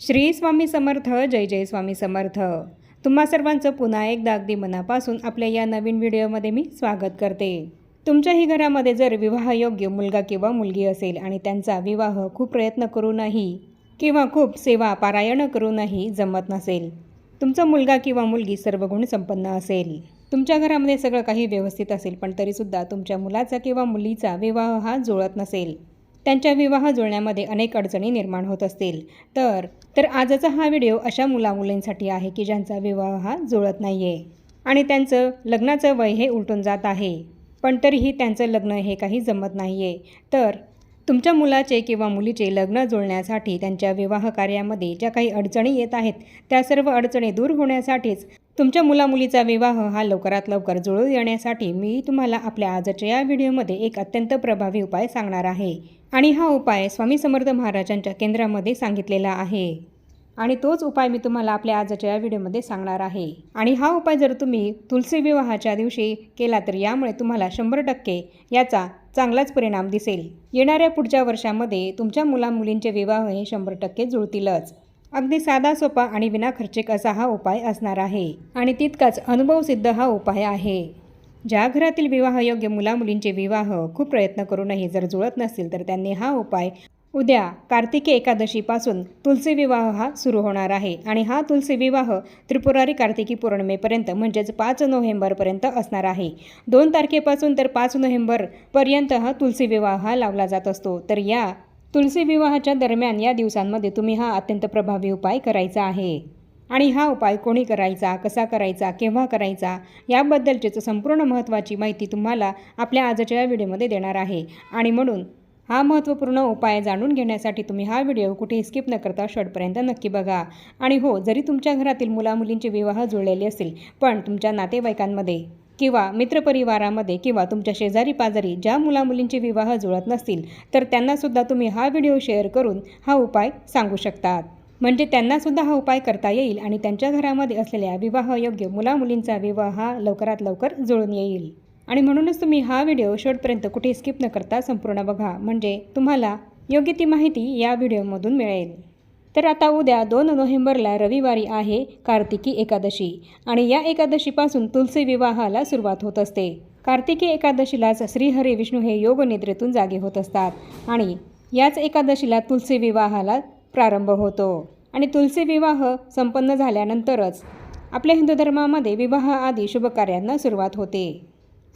श्री स्वामी समर्थ जय जय स्वामी समर्थ. तुम्हा सर्वांचं पुन्हा एकदा अगदी मनापासून आपल्या या नवीन व्हिडिओमध्ये मी स्वागत करते. तुमच्याही घरामध्ये जर विवाहयोग्य मुलगा किंवा मुलगी असेल आणि त्यांचा विवाह खूप प्रयत्न करूनही किंवा खूप सेवा पारायण करूनही जमत नसेल तुमचा मुलगा किंवा मुलगी सर्व गुण संपन्न असेल. तुमच्या घरामध्ये सगळं काही व्यवस्थित असेल पण तरीसुद्धा तुमच्या मुलाचा किंवा मुलीचा विवाह हा जुळत नसेल. त्यांच्या विवाह जुळण्यामध्ये अनेक अडचणी निर्माण होत असतील. तर तर आजचा हा व्हिडिओ अशा मुलामुलींसाठी आहे की ज्यांचा विवाह हा जुळत नाही आहे आणि त्यांचं लग्नाचं वय हे उलटून जात आहे. पण तरीही त्यांचं लग्न हे काही जमत नाही आहे तर तुमच्या मुलाचे किंवा मुलीचे लग्न जुळण्यासाठी त्यांच्या विवाह कार्यामध्ये ज्या काही अडचणी येत आहेत त्या सर्व अडचणी दूर होण्यासाठीच तुमच्या मुलामुलीचा विवाह हा लवकरात लवकर जुळून येण्यासाठी मी तुम्हाला आपल्या आजच्या या व्हिडिओमध्ये एक अत्यंत प्रभावी उपाय सांगणार आहे. आणि हा उपाय स्वामी समर्थ महाराजांच्या केंद्रामध्ये सांगितलेला आहे. आणि तोच उपाय मी तुम्हाला आपल्या आजच्या या व्हिडिओमध्ये सांगणार आहे. आणि हा उपाय जर तुम्ही तुलसी विवाहाच्या दिवशी केला तर यामुळे तुम्हाला शंभर टक्के याचा चांगलाच परिणाम दिसेल. येणाऱ्या पुढच्या वर्षामध्ये तुमच्या मुलामुलींचे विवाह हे शंभर टक्के जुळतीलच. अगदी साधा सोपा आणि विनाखर्चिक असा हा उपाय असणार आहे. आणि तितकाच अनुभवसिद्ध हा उपाय आहे. ज्या घरातील विवाहयोग्य मुलामुलींचे विवाह खूप प्रयत्न करूनही जर जुळत नसतील तर त्यांनी हा उपाय उद्या कार्तिकी एकादशीपासून तुलसी विवाह हा सुरू होणार आहे आणि हा तुलसी विवाह त्रिपुरारी कार्तिकी पौर्णिमेपर्यंत म्हणजेच पाच नोव्हेंबरपर्यंत असणार आहे. दोन तारखेपासून तर पाच नोव्हेंबरपर्यंत हा तुलसी विवाह हा लावला जात असतो. तर या तुलसी विवाहाच्या दरम्यान या दिवसांमध्ये तुम्ही हा अत्यंत प्रभावी उपाय करायचा आहे. आणि हा उपाय कोणी करायचा कसा करायचा केव्हा करायचा याबद्दलचीच संपूर्ण महत्त्वाची माहिती तुम्हाला आपल्या आजच्या व्हिडिओमध्ये देणार आहे. आणि म्हणून हा महत्त्वपूर्ण उपाय जाणून घेण्यासाठी तुम्ही हा व्हिडिओ कुठे स्किप न करता शेवटपर्यंत नक्की बघा. आणि हो जरी तुमच्या घरातील मुलामुलींचे विवाह जुळलेले असतील पण तुमच्या नातेवाईकांमध्ये किंवा मित्रपरिवारामध्ये किंवा तुमच्या शेजारी पाजारी ज्या मुलामुलींचे विवाह जुळत नसतील तर त्यांनासुद्धा तुम्ही हा व्हिडिओ शेअर करून हा उपाय सांगू शकतात. म्हणजे त्यांनासुद्धा हा उपाय करता येईल आणि त्यांच्या घरामध्ये असलेल्या विवाहयोग्य मुलामुलींचा विवाह हा लवकरात लवकर जुळून येईल. आणि म्हणूनच तुम्ही हा व्हिडिओ शेवटपर्यंत कुठे स्किप न करता संपूर्ण बघा. म्हणजे तुम्हाला योग्य ती माहिती या व्हिडिओमधून मिळेल. तर आता उद्या दोन नोव्हेंबरला रविवारी आहे कार्तिकी एकादशी. आणि या एकादशीपासून तुलसी विवाहाला सुरुवात होत असते. कार्तिकी एकादशीलाच श्रीहरी विष्णू हे योग निद्रेतून जागे होत असतात. आणि याच एकादशीला तुलसी विवाहाला प्रारंभ होतो. आणि तुलसी विवाह संपन्न झाल्यानंतरच आपल्या हिंदू धर्मामध्ये विवाहाआधी शुभकार्यांना सुरुवात होते.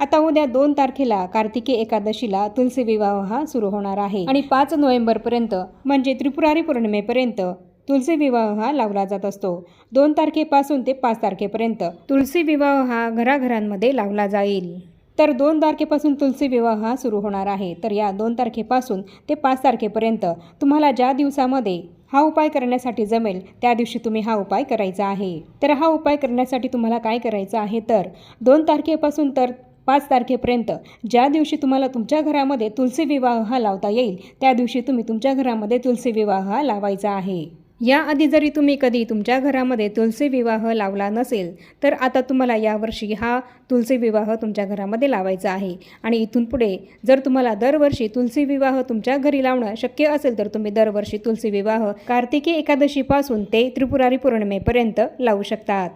आता उद्या दोन तारखेला कार्तिकी एकादशीला तुलसी विवाह हा सुरू होणार आहे. आणि पाच नोव्हेंबरपर्यंत म्हणजे त्रिपुरारी पौर्णिमेपर्यंत तुलसी विवाह हा लावला जात असतो. दोन तारखेपासून ते पाच तारखेपर्यंत तुलसी विवाह हा घराघरांमध्ये लावला जाईल. तर दोन तारखेपासून तुलसी विवाह हा सुरू होणार आहे. तर या दोन तारखेपासून ते पाच तारखेपर्यंत तुम्हाला ज्या दिवसामध्ये हा उपाय करण्यासाठी जमेल त्या दिवशी तुम्ही हा उपाय करायचा आहे. तर हा उपाय करण्यासाठी तुम्हाला काय करायचं आहे? तर दोन तारखेपासून तर पाच तारखेपर्यंत. ज्या दिवशी तुम्हाला तुमच्या घरामध्ये तुलसी विवाह हा लावता येईल त्या दिवशी तुम्ही तुमच्या घरामध्ये तुलसी विवाह हा लावायचा आहे. याआधी जरी तुम्ही कधी तुमच्या घरामध्ये तुलसी विवाह लावला नसेल तर आता तुम्हाला यावर्षी हा तुलसी विवाह तुमच्या घरामध्ये लावायचा आहे. आणि इथून पुढे जर तुम्हाला दरवर्षी तुलसी विवाह तुमच्या घरी लावणं शक्य असेल तर तुम्ही दरवर्षी तुलसी विवाह कार्तिकी एकादशीपासून ते त्रिपुरारी पौर्णिमेपर्यंत लावू शकतात.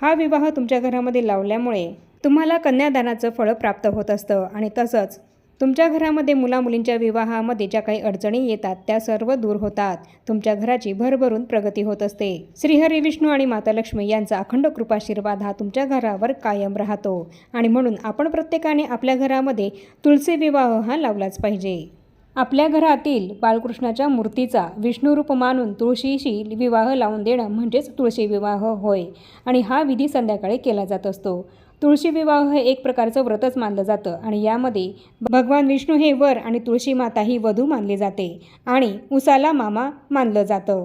हा विवाह तुमच्या घरामध्ये लावल्यामुळे तुम्हाला कन्यादानाचं फळ प्राप्त होत असतं आणि तसंच तुमच्या घरामध्ये मुलामुलींच्या विवाहामध्ये ज्या काही अडचणी येतात त्या सर्व दूर होतात. तुमच्या घराची भरभरून प्रगती होत असते. श्रीहरी विष्णू आणि माता लक्ष्मी यांचा अखंड कृपाशीर्वाद हा तुमच्या घरावर कायम राहतो. आणि म्हणून आपण प्रत्येकाने आपल्या घरामध्ये तुलसी विवाह हा लावलाच पाहिजे. आपल्या घरातील बालकृष्णाच्या मूर्तीचा विष्णुरूप मानून तुळशीशी विवाह लावून देणं म्हणजेच तुळशी विवाह होय. आणि हा विधी संध्याकाळी केला जात असतो. तुळशी विवाह हे एक प्रकारचं व्रतच मानलं जातं आणि यामध्ये भगवान विष्णू हे वर आणि तुळशी माता ही वधू मानली जाते आणि उसाला मामा मानलं जातं.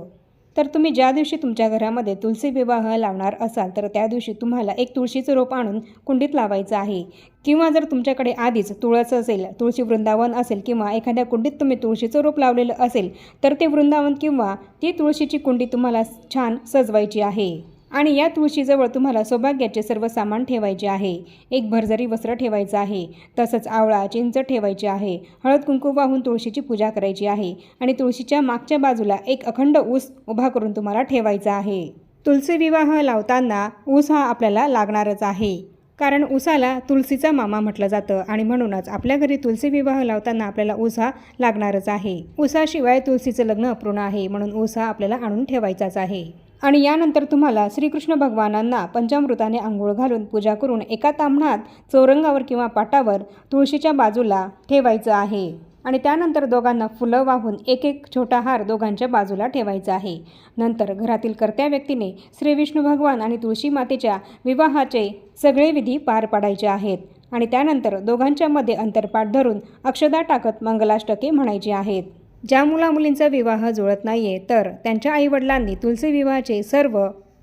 तर तुम्ही ज्या दिवशी तुमच्या घरामध्ये तुलसी विवाह लावणार असाल तर त्या दिवशी तुम्हाला एक तुळशीचं रोप आणून कुंडीत लावायचं आहे. किंवा जर तुमच्याकडे आधीच तुळस असेल तुळशी वृंदावन असेल किंवा एखाद्या कुंडीत तुम्ही तुळशीचं रोप लावलेलं असेल तर ते वृंदावन किंवा ती तुळशीची कुंडी तुम्हाला छान सजवायची आहे. आणि या तुळशीजवळ तुम्हाला सौभाग्याचे सर्व सामान ठेवायचे आहे. एक भरजरी वस्त्र ठेवायचं आहे तसंच आवळा चिंच ठेवायची आहे हळद कुंकू वाहून तुळशीची पूजा करायची आहे आणि तुळशीच्या मागच्या बाजूला एक अखंड ऊस उभा करून तुम्हाला ठेवायचा आहे. तुलसी विवाह लावताना ऊस हा आपल्याला लागणारच आहे. कारण उसाला तुलसीचा मामा म्हटलं जातं आणि म्हणूनच आपल्या घरी तुलसी विवाह लावताना आपल्याला ऊस हा लागणारच आहे. ऊसाशिवाय तुलसीचं लग्न अपूर्ण आहे म्हणून ऊस हा आपल्याला आणून ठेवायचाच आहे. आणि यानंतर तुम्हाला श्रीकृष्ण भगवानांना पंचामृताने आंघोळ घालून पूजा करून एका तांबणात चौरंगावर किंवा पाटावर तुळशीच्या बाजूला ठेवायचं आहे. आणि त्यानंतर दोघांना फुलं वाहून एक एक छोटा हार दोघांच्या बाजूला ठेवायचा आहे. नंतर घरातील कर्त्या व्यक्तीने श्री विष्णू भगवान आणि तुळशी मातेच्या विवाहाचे सगळे विधी पार पाडायचे आहेत. आणि त्यानंतर दोघांच्या मध्ये अंतरपाठ धरून अक्षदा टाकत मंगलाष्टके म्हणायची आहेत. ज्या मुला मुलींचा विवाह जुळत नाहीये तर त्यांच्या आईवडिलांनी तुलसी विवाहाचे सर्व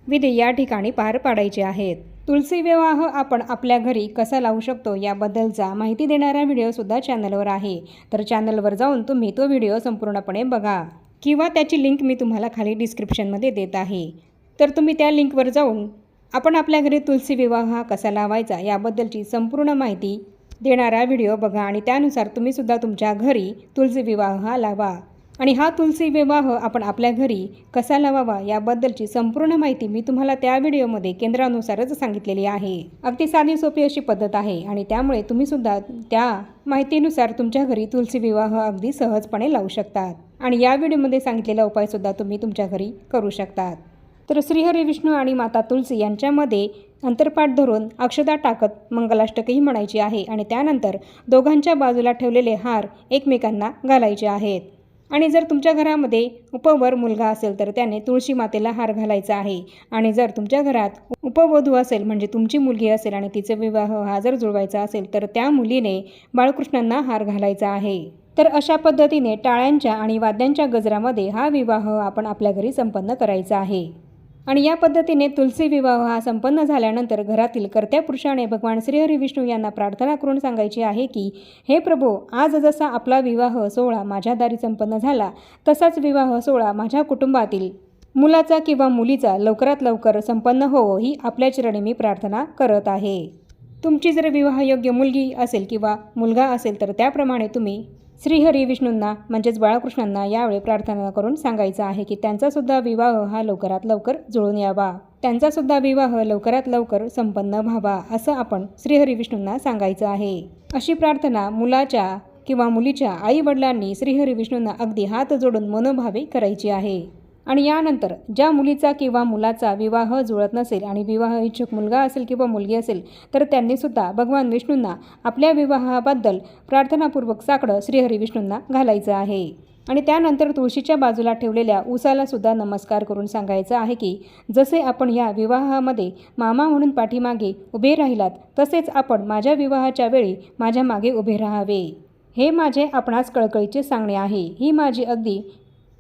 विधी या ठिकाणी पार पाडायचे आहेत. तुलसी विवाह आपण आपल्या घरी कसा लावू शकतो याबद्दलचा माहिती देणारा व्हिडिओसुद्धा चॅनलवर आहे. तर चॅनलवर जाऊन तुम्ही तो व्हिडिओ संपूर्णपणे बघा किंवा त्याची लिंक मी तुम्हाला खाली डिस्क्रिप्शनमध्ये देत आहे. तर तुम्ही त्या लिंकवर जाऊन आपण आपल्या घरी तुलसी विवाह हा कसा लावायचा याबद्दलची संपूर्ण माहिती देणारा व्हिडिओ बघा आणि त्यानुसार तुम्हीसुद्धा तुमच्या घरी तुलसी विवाह हा लावा. आणि हा तुलसी विवाह आपण आपल्या घरी कसा लावावा याबद्दलची संपूर्ण माहिती मी तुम्हाला त्या व्हिडिओमध्ये केंद्रानुसारच सांगितलेली आहे. अगदी साधी सोपी अशी पद्धत आहे आणि त्यामुळे तुम्हीसुद्धा त्या माहितीनुसार तुमच्या घरी तुलसी विवाह अगदी सहजपणे लावू शकतात. आणि या व्हिडिओमध्ये सांगितलेला उपायसुद्धा तुम्ही तुमच्या घरी करू शकतात. तर श्रीहरी विष्णू आणि माता तुलसी यांच्यामध्ये अंतरपाठ धरून अक्षदा टाकत मंगलाष्टकही म्हणायची आहे आणि त्यानंतर दोघांच्या बाजूला ठेवलेले हार एकमेकांना घालायचे आहेत. आणि जर तुमच्या घरामध्ये उपवर मुलगा असेल तर त्याने तुळशी मातेला हार घालायचा आहे. आणि जर तुमच्या घरात उपवधू असेल म्हणजे तुमची मुलगी असेल आणि तिचा विवाह हा जर जुळवायचा असेल तर त्या मुलीने बाळकृष्णांना हार घालायचा आहे. तर अशा पद्धतीने टाळ्यांच्या आणि वाद्यांच्या गजरामध्ये हा विवाह आपण आपल्या घरी संपन्न करायचा आहे. आणि या पद्धतीने तुलसी विवाह हा संपन्न झाल्यानंतर घरातील कर्त्या पुरुषाने भगवान श्रीहरी विष्णू यांना प्रार्थना करून सांगायची आहे की हे प्रभू आज जसा आपला विवाह सोहळा माझ्या दारी संपन्न झाला तसाच विवाह सोहळा माझ्या कुटुंबातील मुलाचा किंवा मुलीचा लवकरात लवकर संपन्न होवो ही आपल्या चरणी मी प्रार्थना करत आहे. तुमची जर विवाहयोग्य मुलगी असेल किंवा मुलगा असेल तर त्याप्रमाणे तुम्ही श्रीहरी विष्णूंना म्हणजेच बाळकृष्णांना यावेळी प्रार्थना करून सांगायचं आहे की त्यांचासुद्धा विवाह हा लवकरात लवकर जुळून यावा. त्यांचासुद्धा विवाह लवकरात लवकर संपन्न व्हावा असं आपण श्रीहरी विष्णूंना सांगायचं आहे. अशी प्रार्थना मुलाच्या किंवा मुलीच्या आई वडिलांनी श्रीहरी विष्णूंना अगदी हात जोडून मनोभावे करायची आहे. आणि यानंतर ज्या मुलीचा किंवा मुलाचा विवाह जुळत नसेल आणि विवाह इच्छुक मुलगा असेल किंवा मुलगी असेल तर त्यांनीसुद्धा भगवान विष्णूंना आपल्या विवाहाबद्दल प्रार्थनापूर्वक साकडं श्रीहरी विष्णूंना घालायचं आहे. आणि त्यानंतर तुळशीच्या बाजूला ठेवलेल्या उसाला सुद्धा नमस्कार करून सांगायचं आहे की जसे आपण या विवाहामध्ये मामा म्हणून पाठीमागे उभे राहिलात तसेच आपण माझ्या विवाहाच्या वेळी माझ्या मागे उभे राहावे. हे माझे आपणास कळकळीचे सांगणे आहे. ही माझी अगदी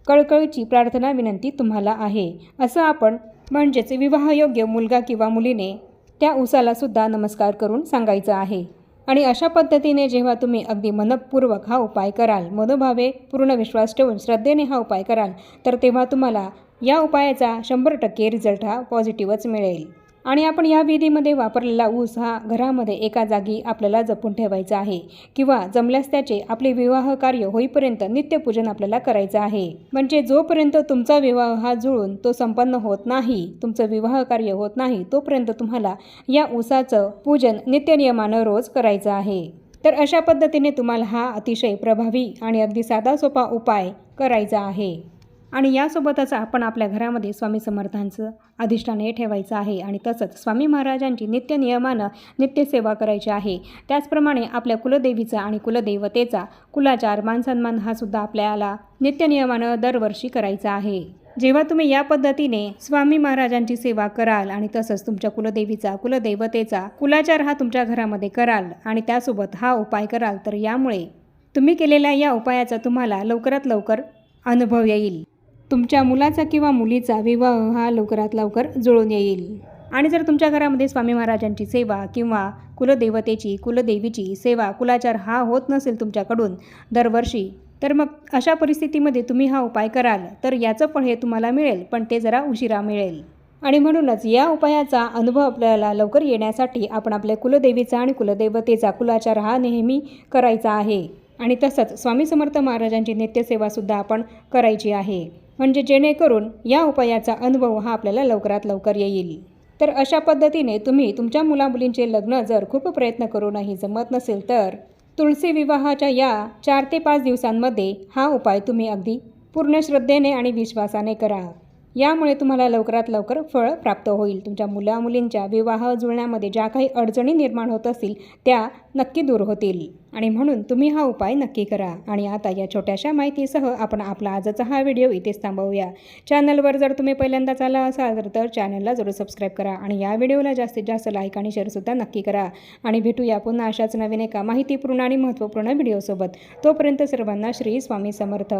कळकळीची प्रार्थना विनंती तुम्हाला आहे. असं आपण म्हणजेच विवाहयोग्य मुलगा किंवा मुलीने त्या उसाला सुद्धा नमस्कार करून सांगायचं आहे. आणि अशा पद्धतीने जेव्हा तुम्ही अगदी मनपूर्वक हा उपाय कराल मनोभावे पूर्ण विश्वास ठेवून श्रद्धेने हा उपाय कराल तर तेव्हा तुम्हाला या उपायाचा शंभर टक्के रिझल्ट हा पॉझिटिव्हच मिळेल. आणि आपण या विधीमध्ये वापरलेला ऊस हा घरामध्ये एका जागी आपल्याला जपून ठेवायचा आहे किंवा जमल्यास त्याचे आपले विवाह कार्य होईपर्यंत नित्यपूजन आपल्याला करायचं आहे. म्हणजे जोपर्यंत तुमचा विवाह हा जुळून तो संपन्न होत नाही तुमचं विवाह कार्य होत नाही तोपर्यंत तुम्हाला या ऊसाचं पूजन नित्यनियमानं रोज करायचं आहे. तर अशा पद्धतीने तुम्हाला हा अतिशय प्रभावी आणि अगदी साधा सोपा उपाय करायचा आहे. आणि यासोबतच आपण आपल्या घरामध्ये स्वामी समर्थांचं अधिष्ठान हे ठेवायचं आहे आणि तसंच स्वामी महाराजांची नित्य नियमानं नित्यसेवा करायची आहे. त्याचप्रमाणे आपल्या कुलदेवीचा आणि कुलदेवतेचा कुलाचार मानसन्मान हा सुद्धा आपल्याला नित्यनियमानं दरवर्षी करायचा आहे. जेव्हा तुम्ही या पद्धतीने स्वामी महाराजांची सेवा कराल आणि तसंच तुमच्या कुलदेवीचा कुलदेवतेचा कुलाचार हा तुमच्या घरामध्ये कराल आणि त्यासोबत हा उपाय कराल तर यामुळे तुम्ही केलेल्या या उपायाचा तुम्हाला लवकरात लवकर अनुभव येईल. तुमच्या मुलाचा किंवा मुलीचा विवाह हा लवकरात लवकर जुळून येईल. आणि जर तुमच्या घरामध्ये स्वामी महाराजांची सेवा किंवा कुलदेवतेची कुलदेवीची सेवा कुलाचार हा होत नसेल तुमच्याकडून दरवर्षी तर मग अशा परिस्थितीमध्ये तुम्ही हा उपाय कराल. तर याचं फळ हे तुम्हाला मिळेल पण ते जरा उशिरा मिळेल. आणि म्हणूनच या उपायाचा अनुभव आपल्याला लवकर येण्यासाठी आपण आपल्या कुलदेवीचा आणि कुलदेवतेचा कुलाचार हा नेहमी करायचा आहे. आणि तसंच स्वामी समर्थ महाराजांची नित्यसेवासुद्धा आपण करायची आहे. म्हणजे जेणेकरून या उपायाचा अनुभव हा आपल्याला लवकरात लवकर येईल. तर अशा पद्धतीने तुम्ही तुमच्या मुलामुलींचे लग्न जर खूप प्रयत्न करूनही जमत नसेल तर तुळशी विवाहाच्या या चार ते पाच दिवसांमध्ये हा उपाय तुम्ही अगदी पूर्ण श्रद्धेने आणि विश्वासाने करा. यामुळे तुम्हाला लवकरात लवकर फळ प्राप्त होईल. तुमच्या मुलामुलींच्या विवाह जुळण्यामध्ये ज्या काही अडचणी निर्माण होत असतील त्या नक्की दूर होतील. आणि म्हणून तुम्ही हा उपाय नक्की करा. आणि आता या छोट्याशा माहितीसह आपण आपला आजचा हा व्हिडिओ इथेच थांबवूया. चॅनलवर जर तुम्ही पहिल्यांदाच आला असाल तर चॅनलला जरूर सबस्क्राईब करा आणि या व्हिडिओला जास्तीत जास्त लाईक आणि शेअरसुद्धा नक्की करा. आणि भेटूया पुन्हा अशाच नवीन एका माहितीपूर्ण आणि महत्त्वपूर्ण व्हिडिओसोबत. तोपर्यंत सर्वांना श्री स्वामी समर्थ.